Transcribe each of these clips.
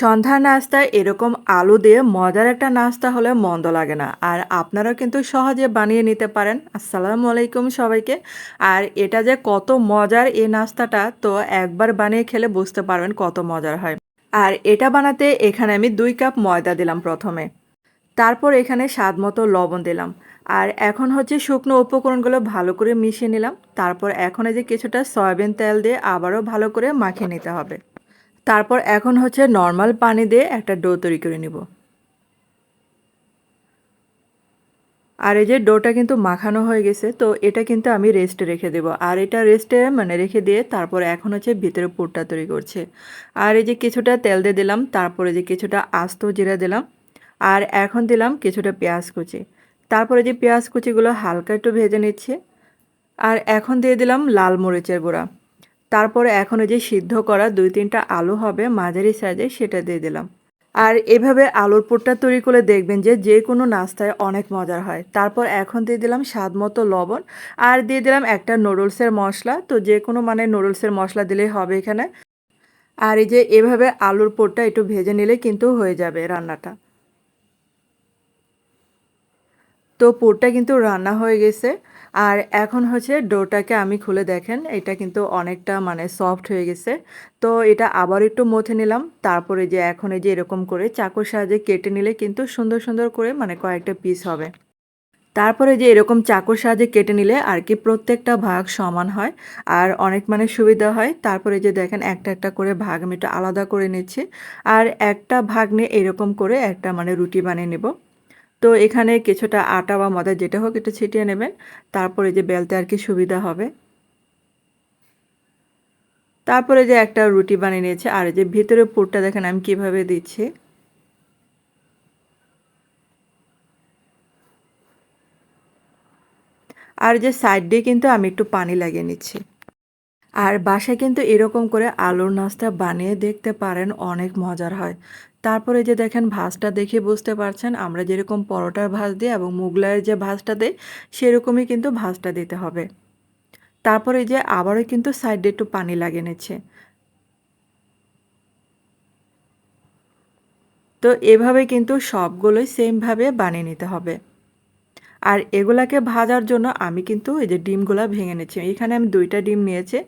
সন্ধ্যার নাস্তায় এরকম আলু দিয়ে মজার একটা নাস্তা হলে মন্দ লাগে না। আর আপনারাও কিন্তু সহজে বানিয়ে নিতে পারেন। আসসালামু আলাইকুম সবাইকে। আর এটা যে কত মজার এই নাস্তাটা, তো একবার বানিয়ে খেলে বুঝতে পারবেন কত মজার হয়। আর এটা বানাতে এখানে আমি দুই কাপ ময়দা দিলাম প্রথমে। তারপর এখানে স্বাদ মতো লবণ দিলাম। আর এখন হচ্ছে শুকনো উপকরণগুলো ভালো করে মিশিয়ে নিলাম। তারপর এখন এই যে কিছুটা সয়াবিন তেল দিয়ে আবারও ভালো করে মাখিয়ে নিতে হবে। তারপর এখন হচ্ছে নর্মাল পানি দিয়ে একটা ডো তৈরি করে নিব। আর এই যে ডোটা কিন্তু মাখানো হয়ে গেছে, তো এটা কিন্তু আমি রেস্টে রেখে দেব। আর এটা রেস্টে মানে রেখে দিয়ে তারপর এখন হচ্ছে ভিতরে পুরটা তৈরি করছে। আর এই যে কিছুটা তেল দিয়ে দিলাম, তারপরে যে কিছুটা আস্ত জিরা দিলাম, আর এখন দিলাম কিছুটা পেঁয়াজ কুচি। তারপরে যে পেঁয়াজ কুচিগুলো হালকা একটু ভেজে নিচ্ছে, আর এখন দিয়ে দিলাম লাল মরিচের গুঁড়া। তারপরে এখন যে সিদ্ধ করা দুই তিনটা আলু হবে, মাঝারি সাইজে সেটা দিয়ে দিলাম। আর এভাবে আলুর পুরটা তৈরি করে দেখবেন যে যে কোনো নাস্তায় অনেক মজার হয়। তারপর এখন দিয়ে দিলাম স্বাদ মতো লবণ। আর দিয়ে দিলাম একটা নুডলসের মশলা। তো যে কোনো মানে নুডলসের মশলা দিলেই হবে এখানে। আর এই যে এভাবে আলুর পুরটা একটু ভেজে নিলে কিন্তু হয়ে যাবে রান্নাটা। তো পুরটা কিন্তু রান্না হয়ে গেছে। আর এখন হচ্ছে ডোটাকে আমি খুলে দেখেন, এটা কিন্তু অনেকটা মানে সফট হয়ে গেছে। তো এটা আবার একটু মথে নিলাম, তারপরে যে এখন এই যে এরকম করে চাকুর সাহায্যে কেটে নিলে কিন্তু সুন্দর সুন্দর করে মানে কয়েকটা পিস হবে। তারপরে যে এরকম চাকুর সাহায্যে কেটে নিলে আর কি প্রত্যেকটা ভাগ সমান হয় আর অনেক মানে সুবিধা হয়। তারপরে যে দেখেন একটা একটা করে ভাগ আমি একটু আলাদা করে নিচ্ছি। আর একটা ভাগ নিয়ে এরকম করে একটা মানে রুটি বানিয়ে নেব। তো এখানে কিছুটা আটা বা ময়দা যেটা হোক একটু ছিটিয়ে নেবেন। তারপরে যে বেলতে আর কি সুবিধা হবে। তারপরে যে একটা রুটি বানিয়ে নিয়েছে। আর যে ভিতরে পুরটা দেখেন আমি কীভাবে দিচ্ছি। আর যে সাইড দিয়ে কিন্তু আমি একটু পানি লাগিয়ে নিচ্ছি। আর বাসায় কিন্তু এরকম করে আলুর নাস্তা বানিয়ে দেখতে পারেন, অনেক মজার হয়। তারপরে যে দেখেন ভাজটা দেখে বুঝতে পারছেন, আমরা যেরকম পরোটার ভাজ দিই এবং মুগলাইয়ের যে ভাজটা দেয় সেরকমই কিন্তু ভাজটা দিতে হবে। তারপরে যে আবারও কিন্তু সাইডে একটু পানি লাগিয়ে নিচ্ছে। তো এভাবে কিন্তু সবগুলোই সেমভাবে বানিয়ে নিতে হবে। আর এগুলাকে ভাজার জন্য আমি কিন্তু এই যে ডিমগুলো ভেঙে নিচ্ছি। এখানে আমি দুইটা ডিম নিয়েছি।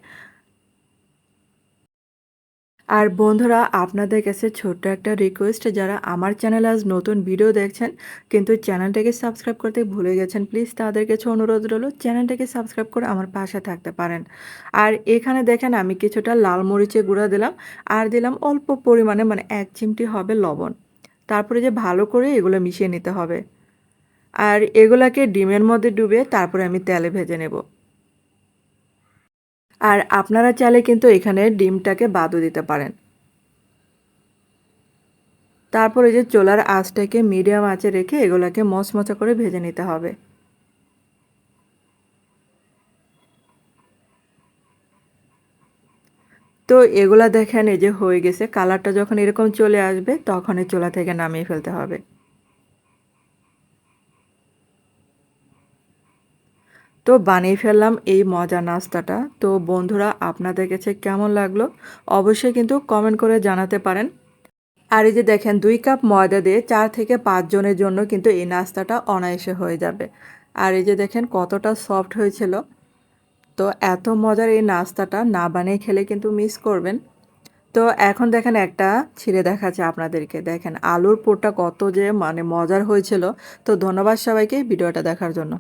আর বন্ধুরা, আপনাদের কাছে ছোট্ট একটা রিকোয়েস্ট যারা আমার চ্যানেলে আজ নতুন ভিডিও দেখছেন, কিন্তু চ্যানেলটাকে সাবস্ক্রাইব করতে ভুলে গেছেন প্লিজ তাদের কাছে অনুরোধ রইল চ্যানেলটাকে সাবস্ক্রাইব করে আমার পাশে থাকতে পারেন। আর এখানে দেখেন, আমি কিছুটা লাল মরিচে গুঁড়া দিলাম, আর দিলাম অল্প পরিমাণে মানে এক চিমটি হবে লবণ। তারপরে যে ভালো করে এগুলো মিশিয়ে নিতে হবে। আর এগুলাকে ডিমের মধ্যে ডুবে তারপরে আমি তেলে ভেজে নেব। আর আপনারা চাইলে কিন্তু এখানে ডিমটাকে বাদও দিতে পারেন। তারপরে যে চোলার আঁচটাকে মিডিয়াম আঁচে রেখে এগুলাকে মচমচা করে ভেজে নিতে হবে। তো এগুলা দেখেন এই যে হয়ে গেছে, কালারটা যখন এরকম চলে আসবে তখন এই চোলা থেকে নামিয়ে ফেলতে হবে। তো বানিয়ে ফেললাম এই মজা নাস্তাটা। তো বন্ধুরা, আপনাদের কাছে কেমন লাগল? অবশ্যই কিন্তু কমেন্ট করে জানাতে পারেন। আর এই যে দেখেন, দুই কাপ ময়দা দিয়ে চার থেকে পাঁচ জনের জন্য কিন্তু এই নাস্তাটা অনায়াসে হয়ে যাবে। আর এই যে দেখেন, কতটা সফট হয়েছিল। তো এত মজার এই নাস্তাটা না বানিয়ে খেলে কিন্তু মিস করবেন। তো এখন দেখেন, একটা ছিঁড়ে দেখাচ্ছে আপনাদেরকে। দেখেন, আলুর পোরটা কত যে মানে মজার হয়েছিল। তো ধন্যবাদ সবাইকে ভিডিওটা দেখার জন্য।